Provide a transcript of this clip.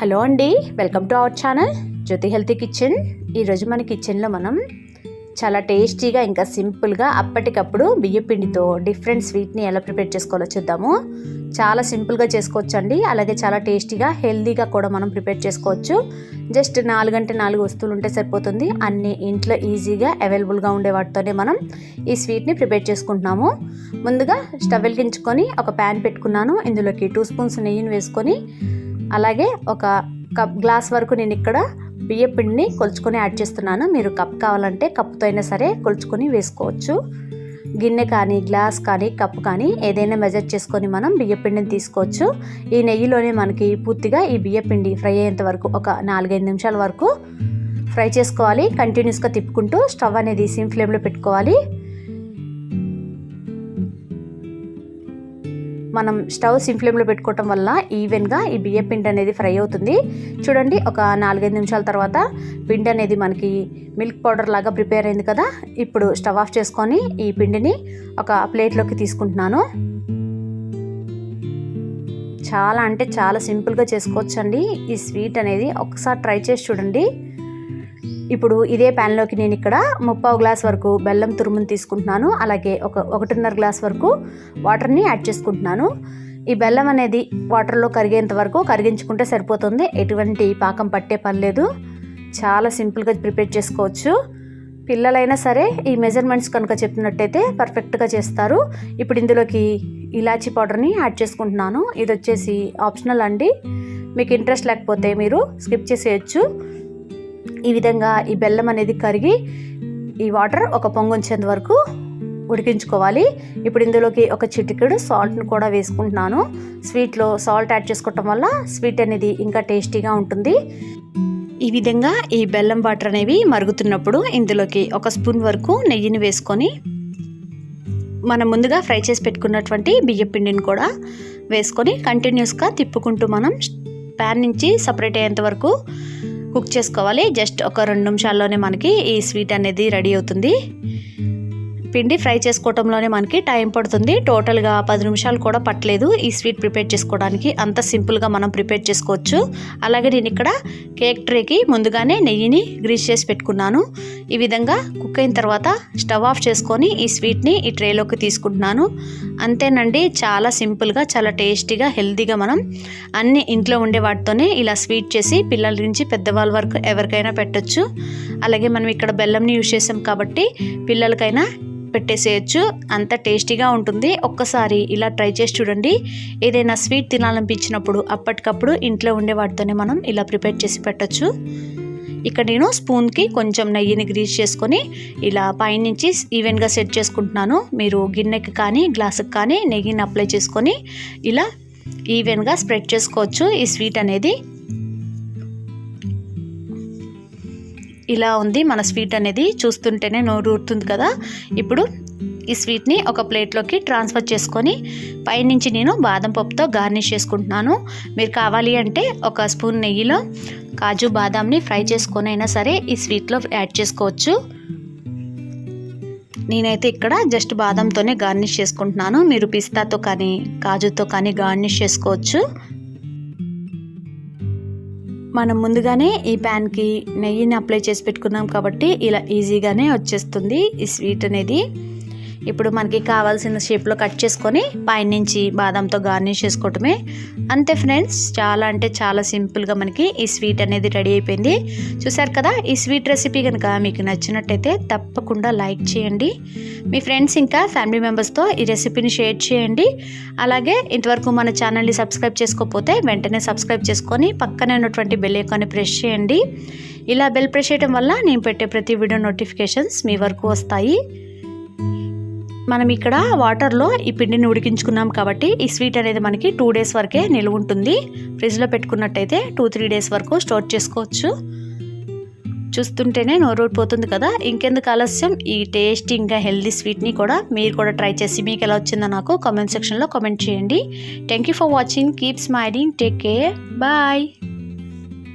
Hello అండి welcome to our channel Jyothi healthy kitchen. ఈరోజు మన కిచెన్లో మనం చాలా టేస్టీగా ఇంకా సింపుల్గా అప్పటికప్పుడు బియ్య పిండితో డిఫరెంట్ స్వీట్ని ఎలా ప్రిపేర్ చేసుకోవాలో చూద్దాము. చాలా సింపుల్గా చేసుకోవచ్చు అండి అలాగే చాలా టేస్టీగా హెల్తీగా కూడా మనం ప్రిపేర్ చేసుకోవచ్చు. జస్ట్ నాలుగంటే నాలుగు వస్తువులు ఉంటే సరిపోతుంది. అన్ని ఇంట్లో ఈజీగా అవైలబుల్గా ఉండే వాటితోనే మనం ఈ స్వీట్ని ప్రిపేర్ చేసుకుంటున్నాము. ముందుగా స్టవ్ వెలిగించుకొని ఒక ప్యాన్ పెట్టుకున్నాను. ఇందులోకి టూ స్పూన్స్ నెయ్యిని వేసుకొని అలాగే ఒక కప్ గ్లాస్ వరకు నేను ఇక్కడ బియ్య పిండిని కొలుచుకొని యాడ్ చేస్తున్నాను. మీరు కప్ కావాలంటే కప్పుతో అయినా సరే కొలుచుకొని వేసుకోవచ్చు. గిన్నె కానీ గ్లాస్ కానీ కప్ కానీ ఏదైనా మెజర్ చేసుకొని మనం బియ్యపిండిని తీసుకోవచ్చు. ఈ నెయ్యిలోనే మనకి పూర్తిగా ఈ బియ్యపిండి ఫ్రై అయ్యేంత వరకు ఒక నాలుగైదు నిమిషాల వరకు ఫ్రై చేసుకోవాలి. కంటిన్యూస్గా తిప్పుకుంటూ స్టవ్ అనేది సిమ్ ఫ్లేమ్లో పెట్టుకోవాలి. మనం స్టవ్ సిమ్ ఫ్లేమ్లో పెట్టుకోవటం వల్ల ఈవెన్గా ఈ బియ్య పిండి అనేది ఫ్రై అవుతుంది. చూడండి ఒక నాలుగైదు నిమిషాల తర్వాత పిండి అనేది మనకి మిల్క్ పౌడర్ లాగా ప్రిపేర్ అయింది కదా? ఇప్పుడు స్టవ్ ఆఫ్ చేసుకొని ఈ పిండిని ఒక ప్లేట్లోకి తీసుకుంటున్నాను. చాలా అంటే చాలా సింపుల్గా చేసుకోవచ్చండి. ఈ స్వీట్ అనేది ఒకసారి ట్రై చేసి చూడండి. ఇప్పుడు ఇదే ప్యాన్లోకి నేను ఇక్కడ ముప్పావు గ్లాస్ వరకు బెల్లం తురుముని తీసుకుంటున్నాను. అలాగే ఒక ఒకటిన్నర గ్లాస్ వరకు వాటర్ని యాడ్ చేసుకుంటున్నాను. ఈ బెల్లం అనేది వాటర్లో కరిగేంత వరకు కరిగించుకుంటే సరిపోతుంది. ఎటువంటి పాకం పట్టే పని లేదు. చాలా సింపుల్గా ప్రిపేర్ చేసుకోవచ్చు. పిల్లలైనా సరే ఈ మెజర్మెంట్స్ కనుక చెప్పినట్టయితే పర్ఫెక్ట్గా చేస్తారు. ఇప్పుడు ఇందులోకి ఇలాచీ పౌడర్ని యాడ్ చేసుకుంటున్నాను. ఇది వచ్చేసి ఆప్షనల్ అండి. మీకు ఇంట్రెస్ట్ లేకపోతే మీరు స్కిప్ చేసేయచ్చు. ఈ విధంగా ఈ బెల్లం అనేది కరిగి ఈ వాటర్ ఒక పొంగొంచేంత వరకు ఉడికించుకోవాలి. ఇప్పుడు ఇందులోకి ఒక చిటికెడు సాల్ట్ని కూడా వేసుకుంటున్నాను. స్వీట్లో సాల్ట్ యాడ్ చేసుకోవటం వల్ల స్వీట్ అనేది ఇంకా టేస్టీగా ఉంటుంది. ఈ విధంగా ఈ బెల్లం వాటర్ అనేవి మరుగుతున్నప్పుడు ఇందులోకి ఒక స్పూన్ వరకు నెయ్యిని వేసుకొని మనం ముందుగా ఫ్రై చేసి పెట్టుకున్నటువంటి బియ్య పిండిని కూడా వేసుకొని కంటిన్యూస్గా తిప్పుకుంటూ మనం ప్యాన్ నుంచి సపరేట్ అయ్యేంత వరకు కుక్ చేసుకోవాలి. జస్ట్ ఒక రెండు నిమిషాల్లోనే మనకి ఈ స్వీట్ అనేది రెడీ అవుతుంది. పిండి ఫ్రై చేసుకోవటంలోనే మనకి టైం పడుతుంది. టోటల్గా పది నిమిషాలు కూడా పట్టలేదు. ఈ స్వీట్ ప్రిపేర్ చేసుకోవడానికి అంత సింపుల్గా మనం ప్రిపేర్ చేసుకోవచ్చు. అలాగే నేను ఇక్కడ కేక్ ట్రేకి ముందుగానే నెయ్యిని గ్రీస్ చేసి పెట్టుకున్నాను. ఈ విధంగా కుక్ అయిన తర్వాత స్టవ్ ఆఫ్ చేసుకొని ఈ స్వీట్ని ఈ ట్రేలోకి తీసుకుంటున్నాను. అంతేనండి చాలా సింపుల్గా చాలా టేస్టీగా హెల్తీగా మనం అన్ని ఇంట్లో ఉండే వాటితోనే ఇలా స్వీట్ చేసి పిల్లల నుంచి పెద్దవాళ్ళ వరకు ఎవరికైనా పెట్టచ్చు. అలాగే మనం ఇక్కడ బెల్లంని యూజ్ చేసాం కాబట్టి పిల్లలకైనా పెట్టేసేయచ్చు. అంత టేస్టీగా ఉంటుంది. ఒక్కసారి ఇలా ట్రై చేసి చూడండి. ఏదైనా స్వీట్ తినాలనిపించినప్పుడు అప్పటికప్పుడు ఇంట్లో ఉండే వాటితోనే మనం ఇలా ప్రిపేర్ చేసి పెట్టచ్చు. ఇక్కడ నేను స్పూన్కి కొంచెం నెయ్యిని గ్రీస్ చేసుకొని ఇలా పైనుంచి ఈవెన్గా సెట్ చేసుకుంటున్నాను. మీరు గిన్నెకి కానీ గ్లాసుకి కానీ నెయ్యిని అప్లై చేసుకొని ఇలా ఈవెన్గా స్ప్రెడ్ చేసుకోవచ్చు. ఈ స్వీట్ అనేది ఇలా ఉంది. మన స్వీట్ అనేది చూస్తుంటేనే నోరు ఊరుతుంది కదా. ఇప్పుడు ఈ స్వీట్ని ఒక ప్లేట్లోకి ట్రాన్స్ఫర్ చేసుకొని పైనుంచి నేను బాదం పప్పుతో గార్నిష్ చేసుకుంటున్నాను. మీరు కావాలి అంటే ఒక స్పూన్ నెయ్యిలో కాజు బాదాంని ఫ్రై చేసుకొని అయినా సరే ఈ స్వీట్లో యాడ్ చేసుకోవచ్చు. నేనైతే ఇక్కడ జస్ట్ బాదంతోనే గార్నిష్ చేసుకుంటున్నాను. మీరు పిస్తాతో కానీ కాజుతో కానీ గార్నిష్ చేసుకోవచ్చు. మనం ముందుగానే ఈ ప్యాన్కి నెయ్యిని అప్లై చేసి పెట్టుకున్నాం కాబట్టి ఇలా ఈజీగానే వచ్చేస్తుంది ఈ స్వీట్ అనేది. ఇప్పుడు మనకి కావాల్సిన షేప్లో కట్ చేసుకొని పైనుంచి బాదంతో గార్నిష్ చేసుకోవటమే. అంతే ఫ్రెండ్స్ చాలా అంటే చాలా సింపుల్గా మనకి ఈ స్వీట్ అనేది రెడీ అయిపోయింది. చూసారు కదా ఈ స్వీట్ రెసిపీ కనుక మీకు నచ్చినట్టయితే తప్పకుండా లైక్ చేయండి. మీ ఫ్రెండ్స్ ఇంకా ఫ్యామిలీ మెంబర్స్తో ఈ రెసిపీని షేర్ చేయండి. అలాగే ఇంతవరకు మన ఛానల్ని సబ్స్క్రైబ్ చేసుకోకపోతే వెంటనే సబ్స్క్రైబ్ చేసుకొని పక్కనే ఉన్నటువంటి బెల్ ఐకాన్ని ప్రెస్ చేయండి. ఇలా బెల్ ప్రెస్ చేయడం వల్ల నేను పెట్టే ప్రతి వీడియో నోటిఫికేషన్స్ మీ వరకు వస్తాయి. మనం ఇక్కడ వాటర్లో ఈ పిండిని ఉడికించుకున్నాం కాబట్టి ఈ స్వీట్ అనేది మనకి టూ డేస్ వరకే నిలువ ఉంటుంది. ఫ్రిడ్జ్లో పెట్టుకున్నట్టయితే టూ త్రీ డేస్ వరకు స్టోర్ చేసుకోవచ్చు. చూస్తుంటేనే నోరూడిపోతుంది కదా. ఇంకెందుకు ఆలస్యం? ఈ టేస్టీ ఇంకా హెల్దీ స్వీట్ని కూడా మీరు కూడా ట్రై చేసి మీకు ఎలా వచ్చిందో నాకు కామెంట్ సెక్షన్లో కామెంట్ చేయండి. Thank you for watching keep smiling take care bye